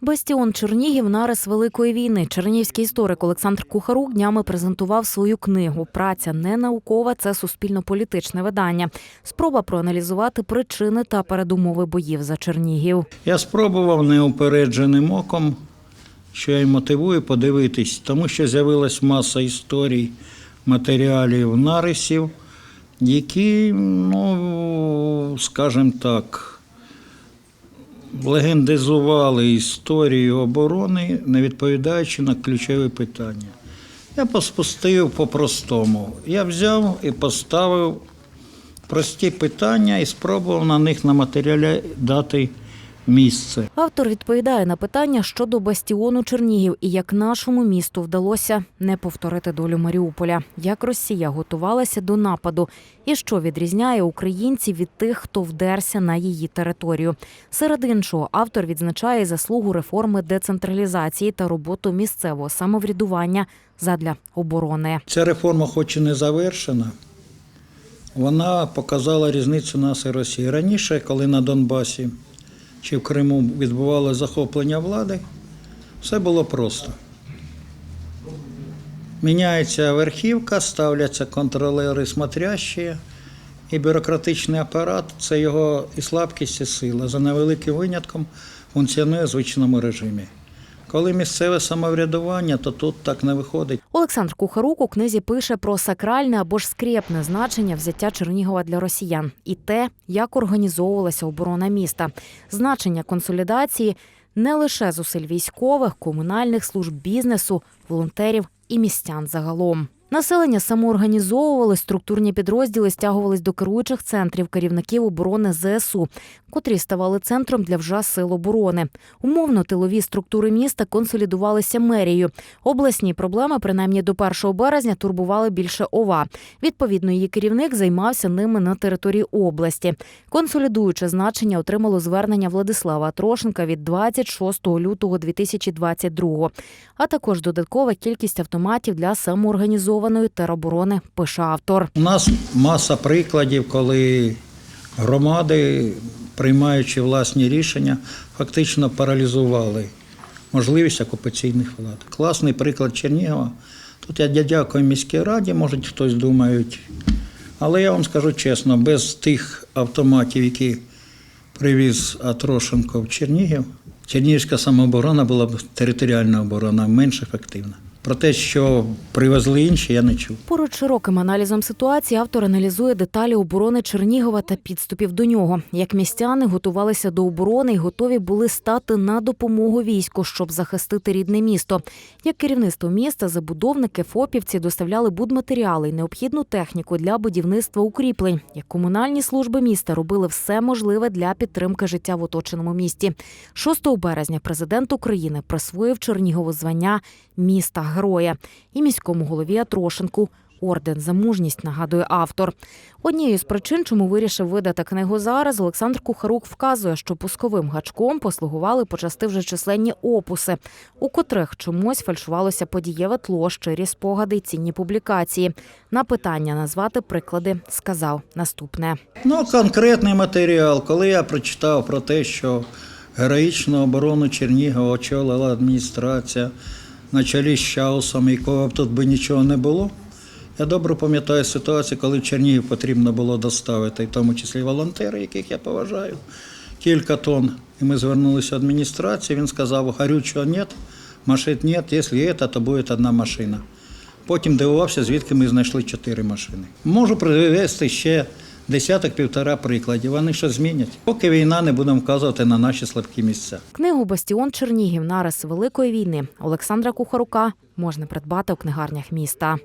Бастіон Чернігів нарис великої війни. Чернігівський історик Олександр Кухарук днями презентував свою книгу. Праця не наукова, це суспільно-політичне видання. Спроба проаналізувати причини та передумови боїв за Чернігів. Я спробував неупередженим оком, що я й мотивую подивитись, тому що з'явилась маса історій, матеріалів, нарисів, які, ну, скажімо так, легендизували історію оборони, не відповідаючи на ключові питання. Я поспустив по-простому. Я взяв і поставив прості питання і спробував на них на матеріалі дати місце. Автор відповідає на питання щодо бастіону Чернігів і як нашому місту вдалося не повторити долю Маріуполя, як Росія готувалася до нападу, і що відрізняє українців від тих, хто вдерся на її територію. Серед іншого, автор відзначає заслугу реформи децентралізації та роботу місцевого самоврядування задля оборони. Ця реформа, хоч і не завершена, вона показала різницю нас і Росії. Раніше, коли на Донбасі чи в Криму відбувалося захоплення влади, все було просто. Міняється верхівка, ставляться контролери смотрящі, і бюрократичний апарат це його і слабкість, і сила. За невеликим винятком функціонує в звичному режимі. Коли місцеве самоврядування, то тут так не виходить. Олександр Кухарук у книзі пише про сакральне або ж скрепне значення взяття Чернігова для росіян і те, як організовувалася оборона міста, значення консолідації не лише зусиль військових, комунальних служб бізнесу, волонтерів і містян загалом. Населення самоорганізовували, структурні підрозділи стягувались до керуючих центрів керівників оборони ЗСУ, котрі ставали центром для вже сил оборони. Умовно тилові структури міста консолідувалися мерією. Обласні проблеми, принаймні до 1 березня, турбували більше ОВА. Відповідно, її керівник займався ними на території області. Консолідуюче значення отримало звернення Владислава Трошенка від 26 лютого 2022 а також додаткова кількість автоматів для самоорганізованої тероборони, пише автор. У нас маса прикладів, коли громади, приймаючи власні рішення, фактично паралізували можливість окупаційних влад. Класний приклад Чернігова. Тут я дякую міській раді, може хтось думають. Але я вам скажу чесно, без тих автоматів, які привіз Атрошенко в Чернігів, Чернігівська самооборона була б територіальна оборона менш ефективна. Про те, що привезли інші, я не чув. Поруч широким аналізом ситуації автор аналізує деталі оборони Чернігова та підступів до нього. Як містяни готувалися до оборони і готові були стати на допомогу війську, щоб захистити рідне місто. Як керівництво міста, забудовники, фопівці доставляли будматеріали й необхідну техніку для будівництва укріплень. Як комунальні служби міста робили все можливе для підтримки життя в оточеному місті. 6 березня президент України присвоїв Чернігову звання міста героя і міському голові Атрошенку. Орден за мужність нагадує автор. Однією з причин, чому вирішив видати книгу зараз, Олександр Кухарук вказує, що пусковим гачком послугували почасти вже численні опуси, у котрих чомусь фальшувалося подієве тло, щирі спогади й цінні публікації. На питання назвати приклади сказав наступне. Ну, конкретний матеріал. Коли я прочитав про те, що героїчну оборону Чернігова очолила адміністрація на чолі з Чаусом, якого б тут би нічого не було. Я добре пам'ятаю ситуацію, коли в Чернігів потрібно було доставити, в тому числі волонтери, яких я поважаю, кілька тонн. І ми звернулися в адміністрацію, він сказав, горючого нет, машин нет, якщо це, то буде одна машина. Потім дивувався, звідки ми знайшли чотири машини. Можу привести ще десяток-півтора прикладів. Вони що змінять. Поки війна не будемо вказувати на наші слабкі місця. Книгу Бастіон Чернігів нарис Великої війни Олександра Кухарука можна придбати у книгарнях міста.